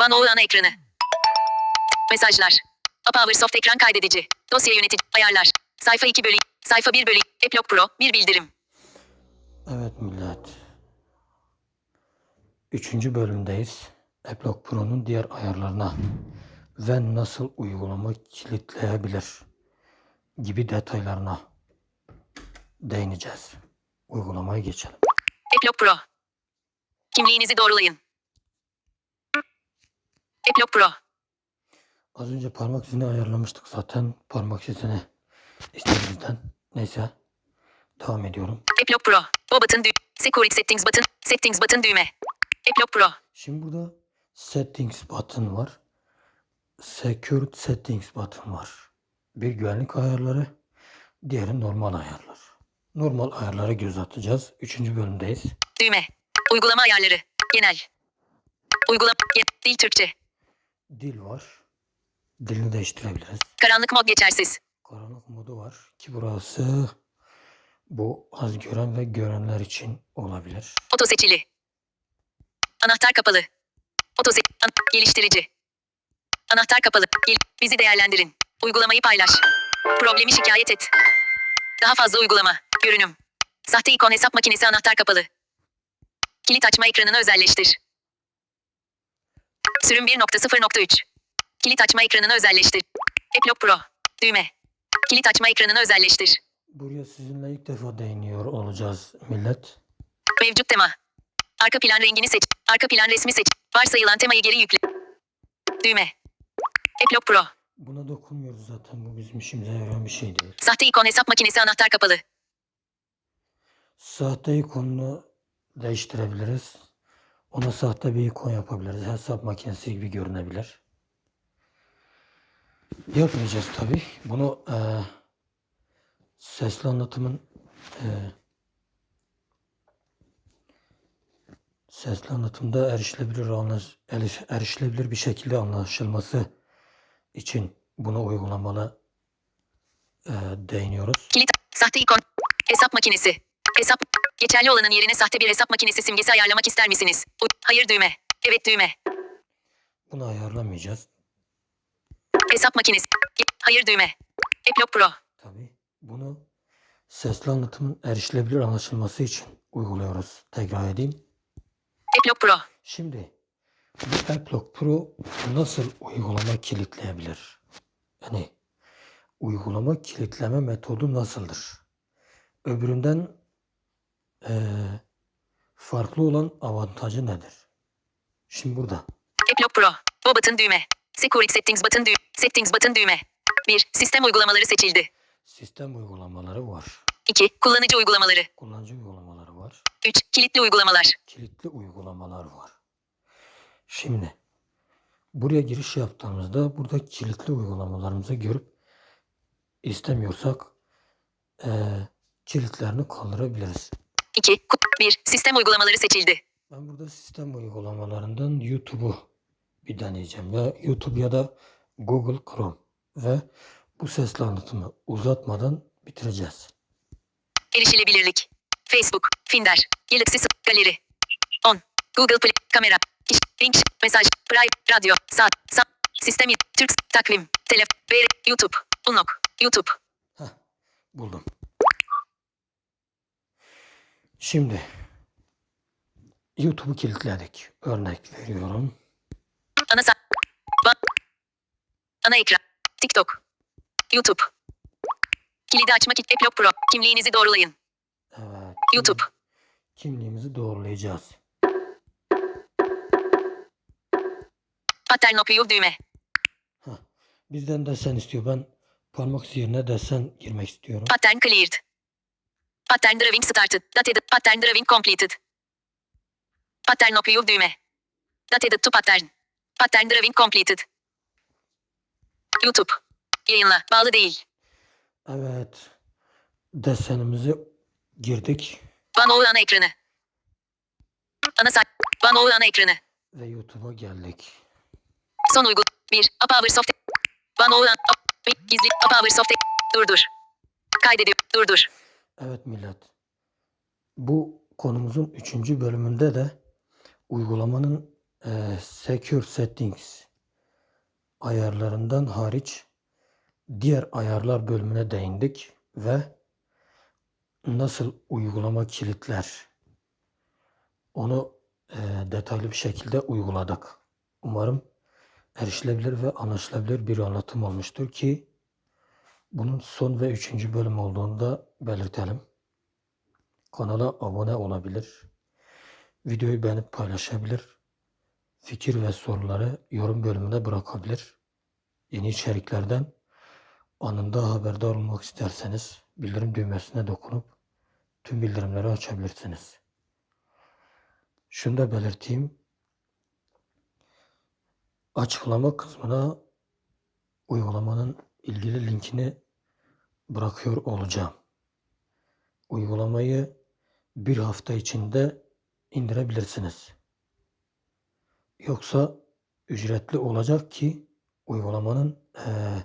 Panoğu ana ekranı. Mesajlar. Powersoft ekran kaydedici. Dosya yönetici. Ayarlar. Sayfa 2 bölü. Sayfa 1 bölü. Eplog Pro. Bir bildirim. Evet millet. Üçüncü bölümdeyiz. Eplog Pro'nun diğer ayarlarına ve nasıl uygulama kilitleyebilir gibi detaylarına değineceğiz. Uygulamaya geçelim. Eplog Pro. Kimliğinizi doğrulayın. Eplog Pro. Az önce parmak izini ayarlamıştık zaten. Parmak izini istediğimizden. Neyse. Devam ediyorum. Eplog Pro. O button düğme. Security Settings button. Settings button düğme. Eplog Pro. Şimdi burada Settings button var. Security Settings button var. Bir güvenlik ayarları, diğeri normal ayarlar. Normal ayarlara göz atacağız. Üçüncü bölümdeyiz. Düğme. Uygulama ayarları. Genel. Uygulama. Dil Türkçe. Dil var. Dilini değiştirebiliriz. Karanlık mod geçersiz. Karanlık modu var ki burası bu az gören ve görenler için olabilir. Oto seçili. Anahtar kapalı. Oto se- an- geliştirici. Anahtar kapalı. Gel- bizi değerlendirin. Uygulamayı paylaş. Problemi şikayet et. Daha fazla uygulama. Görünüm. Sahte ikon hesap makinesi anahtar kapalı. Kilit açma ekranını özelleştir. Sürüm 1.0.3. Kilit açma ekranını özelleştir. Eplog Pro. Düğme. Kilit açma ekranını özelleştir. Buraya sizinle ilk defa değiniyor olacağız millet. Mevcut tema. Arka plan rengini seç. Arka plan resmi seç. Varsayılan temayı geri yükle. Düğme. Eplog Pro. Buna dokunmuyoruz zaten. Bu bizim işimize yarayan bir şey değil. Sahte ikon hesap makinesi anahtar kapalı. Sahte ikonunu değiştirebiliriz. Ona sahte bir ikon yapabiliriz. Hesap makinesi gibi görünebilir. Yapmayacağız tabi. Bunu eee, sesli anlatımın eee, sesli anlatımda erişilebilir, anlaş, eriş- erişilebilir bir şekilde anlaşılması için bunu uygulamalı eee, değiniyoruz. Kilit. Sahte ikon. Hesap makinesi. Hesap. Geçerli olanın yerine sahte bir hesap makinesi simgesi ayarlamak ister misiniz? Hayır düğme. Evet düğme. Bunu ayarlamayacağız. Hesap makinesi. Hayır düğme. Eplog Pro. Tabii. Bunu sesli anlatımın erişilebilir anlaşılması için uyguluyoruz. Tekrar edeyim. Eplog Pro. Şimdi bu AppLock Pro nasıl uygulama kilitleyebilir? Yani uygulama kilitleme metodu nasıldır? Öbüründen eee, farklı olan avantajı nedir? Şimdi burada Eplog Pro. O button düğme. Security Settings button düğme. Settings button düğme. 1. Sistem uygulamaları seçildi. sistem uygulamaları var. 2. Kullanıcı uygulamaları. Kullanıcı uygulamaları var. 3. Kilitli uygulamalar. kilitli uygulamalar var. Şimdi buraya giriş yaptığımızda burada kilitli uygulamalarımızı görüp istemiyorsak eee, kilitlerini kaldırabiliriz. 2. 1. Sistem uygulamaları seçildi. Ben burada sistem uygulamalarından YouTube'u bir deneyeceğim. Ya YouTube ya da Google Chrome ve bu sesli anlatımı uzatmadan bitireceğiz. Erişilebilirlik. Facebook, Finder, Galaxy Galeri. 10. Google Play, kamera, link, mesaj, Drive, radyo, saat, saat, sistem, Türk, takvim, telef, YouTube, Unlock, YouTube. Heh, buldum. Şimdi YouTube'u kilitledik. Örnek veriyorum. Ana Ana ekran, TikTok, YouTube. Kilidi açmak için Eplog Pro. Kimliğinizi doğrulayın. Evet. YouTube. Kimliğimizi doğrulayacağız. Pattern okuyup düğme. Heh, Bizden desen istiyor. Ben parmak yerine desen girmek istiyorum. Pattern cleared. Pattern drawing started. Dated. Pattern drawing completed. Pattern okuyup düğme. Dated to pattern. Pattern drawing completed. YouTube. Yayınla. Bağlı değil. Evet. Desenimizi girdik OneOver ana ekranı. Ana sayfa. OneOver ana ekranı. ve YouTube'a geldik. Son uygu. 1. Powersoft. OneOver ana. Ap- Gizli. Powersoft. Durdur. Kaydediyor. Durdur. Evet millet. Bu konumuzun üçüncü bölümünde de uygulamanın eee, Secure Settings ayarlarından hariç diğer ayarlar bölümüne değindik ve nasıl uygulama kilitler onu eee, detaylı bir şekilde uyguladık. Umarım erişilebilir ve anlaşılabilir bir anlatım olmuştur ki bunun son ve üçüncü bölüm olduğunu da belirtelim. Kanala abone olabilir. Videoyu beğenip paylaşabilir. Fikir ve soruları yorum bölümüne bırakabilir. Yeni içeriklerden anında haberdar olmak isterseniz bildirim düğmesine dokunup tüm bildirimleri açabilirsiniz. Şunu da belirteyim. Açıklama kısmına uygulamanın ilgili linkini bırakıyor olacağım. Uygulamayı bir hafta içinde indirebilirsiniz. Yoksa ücretli olacak ki uygulamanın eee,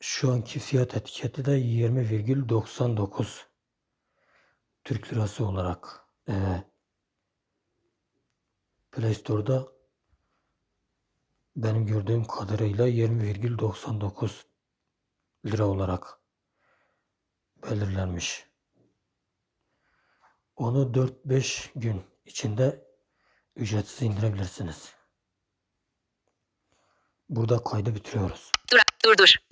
şu anki fiyat etiketi de 20,99 Türk lirası olarak eee, Play Store'da benim gördüğüm kadarıyla 20,99 lira olarak belirlenmiş. Onu 4-5 gün içinde ücretsiz indirebilirsiniz. Burada kaydı bitiriyoruz. Dur, dur, dur.